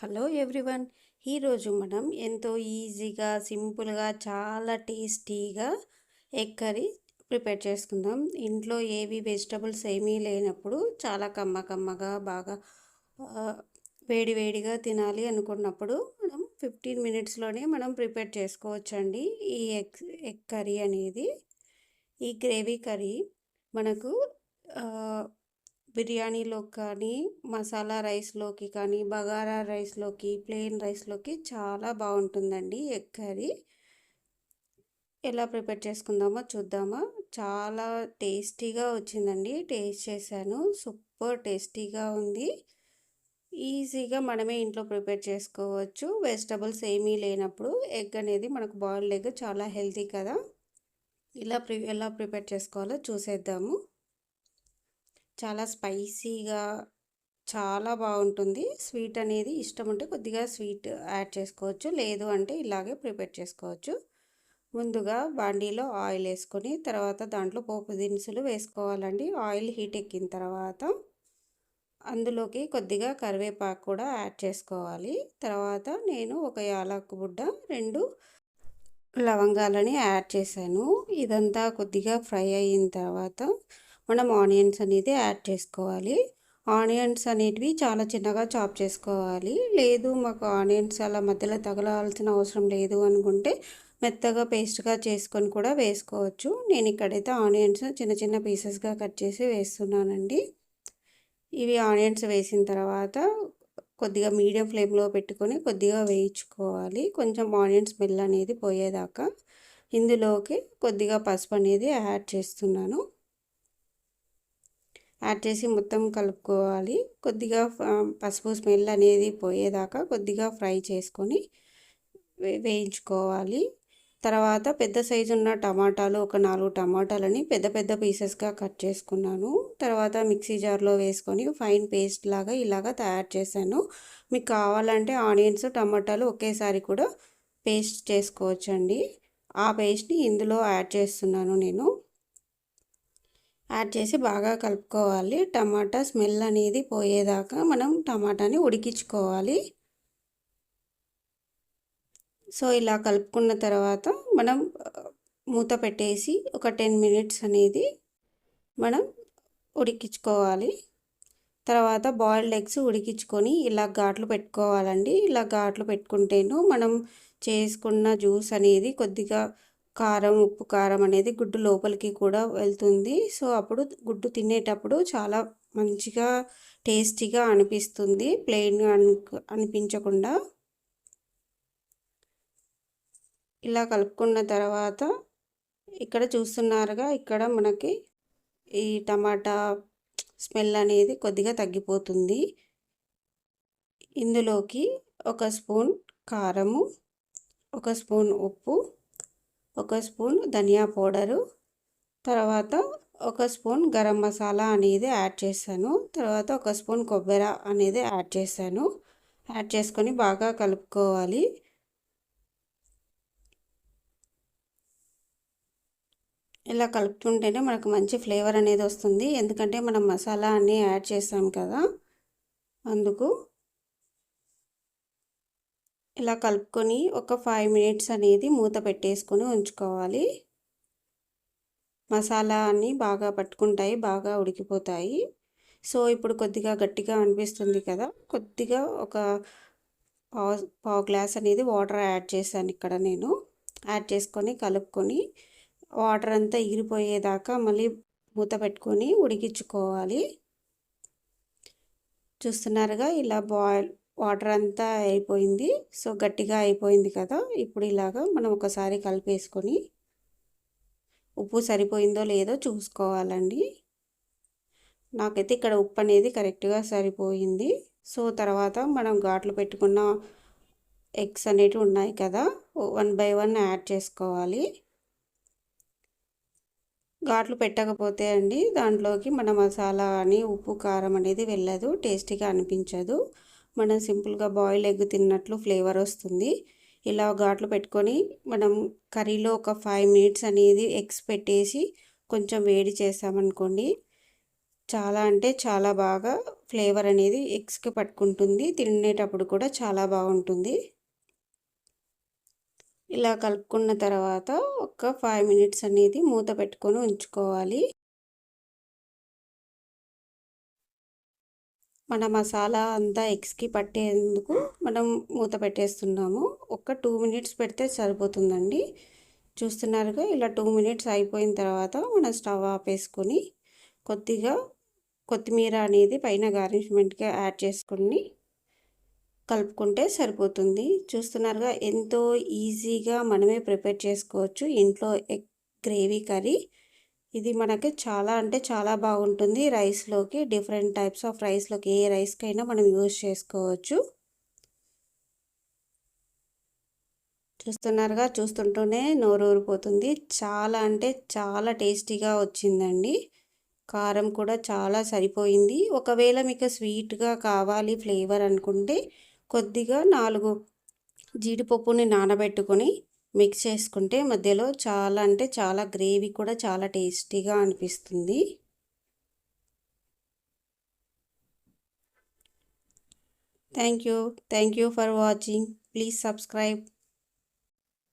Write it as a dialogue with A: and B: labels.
A: Hello everyone. ఈరోజు మనం ఎంతో ఈజీగా సింపుల్గా చాలా టేస్టీగా ఎగ్ కర్రీ ప్రిపేర్ చేసుకుందాం. ఇంట్లో ఏవి వెజిటబుల్స్ ఏమీ లేనప్పుడు చాలా కమ్మ కమ్మగా బాగా వేడివేడిగా తినాలి అనుకున్నప్పుడు మనం ఫిఫ్టీన్ మినిట్స్లోనే మనం ప్రిపేర్ చేసుకోవచ్చండి. ఈ ఎగ్ ఎగ్ కర్రీ అనేది ఈ గ్రేవీ కర్రీ మనకు బిర్యానీలో కానీ మసాలా రైస్లోకి కానీ బగారా రైస్లోకి ప్లెయిన్ రైస్లోకి చాలా బాగుంటుందండి ఎగ్ కర్రీ. ఎలా ప్రిపేర్ చేసుకుందామో చూద్దామా. చాలా టేస్టీగా వచ్చిందండి. టేస్ట్ చేశాను. సూపర్ టేస్టీగా ఉంది. ఈజీగా మనమే ఇంట్లో ప్రిపేర్ చేసుకోవచ్చు. వెజిటబుల్స్ ఏమీ లేనప్పుడు ఎగ్ అనేది మనకు బాయిల్డ్ ఎగ్ చాలా హెల్తీ కదా. ఇలా ప్రి ఎలా ప్రిపేర్ చేసుకోవాలో చూసేద్దాము. చాలా స్పైసీగా చాలా బాగుంటుంది. స్వీట్ అనేది ఇష్టం ఉంటే కొద్దిగా స్వీట్ యాడ్ చేసుకోవచ్చు. లేదు అంటే ఇలాగే ప్రిపేర్ చేసుకోవచ్చు. ముందుగా బాండీలో ఆయిల్ వేసుకొని తర్వాత దాంట్లో పోపు దినుసులు వేసుకోవాలండి. ఆయిల్ హీట్ ఎక్కిన తర్వాత అందులోకి కొద్దిగా కరివేపాకు కూడా యాడ్ చేసుకోవాలి. తర్వాత నేను ఒక యాలకు బుడ్డ రెండు లవంగాలని యాడ్ చేశాను. ఇదంతా కొద్దిగా ఫ్రై అయిన తర్వాత మనం ఆనియన్స్ అనేది యాడ్ చేసుకోవాలి. ఆనియన్స్ అనేటివి చాలా చిన్నగా చాప్ చేసుకోవాలి. లేదు మాకు ఆనియన్స్ అలా మధ్యలో తగలాల్సిన అవసరం లేదు అనుకుంటే మెత్తగా పేస్ట్గా చేసుకొని కూడా వేసుకోవచ్చు. నేను ఇక్కడైతే ఆనియన్స్ చిన్న చిన్న పీసెస్గా కట్ చేసి వేస్తున్నానండి. ఇవి ఆనియన్స్ వేసిన తర్వాత కొద్దిగా మీడియం ఫ్లేమ్లో పెట్టుకొని కొద్దిగా వేయించుకోవాలి. కొంచెం ఆనియన్ స్మెల్ అనేది పోయేదాకా ఇందులోకి కొద్దిగా పసుపు అనేది యాడ్ చేస్తున్నాను. యాడ్ చేసి మొత్తం కలుపుకోవాలి. కొద్దిగా పసుపు స్మెల్ అనేది పోయేదాకా కొద్దిగా ఫ్రై చేసుకొని వేయించుకోవాలి. తర్వాత పెద్ద సైజు ఉన్న టమాటాలు ఒక నాలుగు టమాటాలని పెద్ద పెద్ద పీసెస్గా కట్ చేసుకున్నాను. తర్వాత మిక్సీ జార్లో వేసుకొని ఫైన్ పేస్ట్ లాగా ఇలాగా తయారు చేశాను. మీకు కావాలంటే ఆనియన్స్ టమాటాలు ఒకేసారి కూడా పేస్ట్ చేసుకోవచ్చండి. ఆ పేస్ట్ని ఇందులో యాడ్ చేస్తున్నాను నేను. యాడ్ చేసి బాగా కలుపుకోవాలి. టమాటా స్మెల్ అనేది పోయేదాకా మనం టమాటాని ఉడికించుకోవాలి. సో ఇలా కలుపుకున్న తర్వాత మనం మూత పెట్టేసి ఒక టెన్ మినిట్స్ అనేది మనం ఉడికించుకోవాలి. తర్వాత బాయిల్డ్ ఎగ్స్ ఉడికించుకొని ఇలా ఘాట్లు పెట్టుకోవాలండి. ఇలా ఘాట్లు పెట్టుకుంటేను మనం చేసుకున్న జ్యూస్ అనేది కొద్దిగా కారం ఉప్పు కారం అనేది గుడ్డు లోపలికి కూడా వెళ్తుంది. సో అప్పుడు గుడ్డు తినేటప్పుడు చాలా మంచిగా టేస్టీగా అనిపిస్తుంది. ప్లెయిన్ అనిపించకుండా. ఇలా కలుపుకున్న తర్వాత ఇక్కడ చూస్తున్నారుగా ఇక్కడ మనకి ఈ టమాటా స్మెల్ అనేది కొద్దిగా తగ్గిపోతుంది. ఇందులోకి ఒక స్పూన్ కారము ఒక స్పూన్ ఉప్పు ఒక స్పూన్ ధనియా పౌడరు తర్వాత ఒక స్పూన్ గరం మసాలా అనేది యాడ్ చేశాను తర్వాత ఒక స్పూన్ కొబ్బరి అనేది యాడ్ చేశాను. యాడ్ చేసుకొని బాగా కలుపుకోవాలి. ఇలా కలుపుతుంటేనే మనకు మంచి ఫ్లేవర్ అనేది వస్తుంది ఎందుకంటే మనం మసాలా అన్నీ యాడ్ చేసాం కదా అందుకు ఇలా కలుపుకొని ఒక ఫైవ్ మినిట్స్ అనేది మూత పెట్టేసుకొని ఉంచుకోవాలి. మసాలా అన్నీ బాగా పట్టుకుంటాయి బాగా ఉడికిపోతాయి. సో ఇప్పుడు కొద్దిగా గట్టిగా అనిపిస్తుంది కదా కొద్దిగా ఒక పావు పావు గ్లాస్ అనేది వాటర్ యాడ్ చేశాను ఇక్కడ నేను. యాడ్ చేసుకొని కలుపుకొని వాటర్ అంతా ఎగిరిపోయేదాకా మళ్ళీ మూత పెట్టుకొని ఉడికించుకోవాలి. చూస్తున్నారుగా ఇలా బాయిల్ వాటర్ అంతా అయిపోయింది. సో గట్టిగా అయిపోయింది కదా. ఇప్పుడు ఇలాగా మనం ఒకసారి కలిపేసుకొని ఉప్పు సరిపోయిందో లేదో చూసుకోవాలండి. నాకైతే ఇక్కడ ఉప్పు అనేది కరెక్ట్గా సరిపోయింది. సో తర్వాత మనం ఘాట్లు పెట్టుకున్న ఎగ్స్ అనేటివి ఉన్నాయి కదా. వన్ బై వన్ యాడ్ చేసుకోవాలి. ఘాట్లు పెట్టకపోతే అండి దాంట్లోకి మన మసాలా అని ఉప్పు కారం అనేది వెళ్ళదు. టేస్టీగా అనిపించదు. మనం సింపుల్గా బాయిల్ ఎగ్ తిన్నట్లు ఫ్లేవర్ వస్తుంది. ఇలా ఘాట్లు పెట్టుకొని మనం కర్రీలో ఒక ఫైవ్ మినిట్స్ అనేది ఎగ్స్ పెట్టేసి కొంచెం వేడి చేసామనుకోండి చాలా అంటే చాలా బాగా ఫ్లేవర్ అనేది ఎగ్స్కి పట్టుకుంటుంది. తినేటప్పుడు కూడా చాలా బాగుంటుంది. ఇలా కలుపుకున్న తర్వాత ఒక ఫైవ్ మినిట్స్ అనేది మూత పెట్టుకొని ఉంచుకోవాలి. మన మసాలా అంతా ఎగ్స్కి పట్టేందుకు మనం మూత పెట్టేస్తున్నాము. ఒక టూ మినిట్స్ పెడితే సరిపోతుందండి. చూస్తున్నారుగా ఇలా టూ మినిట్స్ అయిపోయిన తర్వాత మనం స్టవ్ ఆపేసుకొని కొద్దిగా కొత్తిమీర అనేది పైన గార్నిష్మెంట్గా యాడ్ చేసుకుని కలుపుకుంటే సరిపోతుంది. చూస్తున్నారుగా ఎంతో ఈజీగా మనమే ప్రిపేర్ చేసుకోవచ్చు. ఇంట్లో ఎగ్ గ్రేవీ కర్రీ ఇది మనకి చాలా అంటే చాలా బాగుంటుంది. రైస్లోకి డిఫరెంట్ టైప్స్ ఆఫ్ రైస్లోకి ఏ రైస్కైనా మనం యూజ్ చేసుకోవచ్చు. చూస్తున్నారుగా చూస్తుంటూనే నోరు ఊరిపోతుంది చాలా అంటే చాలా టేస్టీగా వచ్చిందండి. కారం కూడా చాలా సరిపోయింది. ఒకవేళ మీకు స్వీట్గా కావాలి ఫ్లేవర్ అనుకుంటే కొద్దిగా నాలుగు జీడిపప్పుని నానబెట్టుకొని మిక్స్ చేసుకుంటే మధ్యలో చాలా అంటే చాలా గ్రేవీ కూడా చాలా టేస్టీగా అనిపిస్తుంది. Thank you thank you for watching please subscribe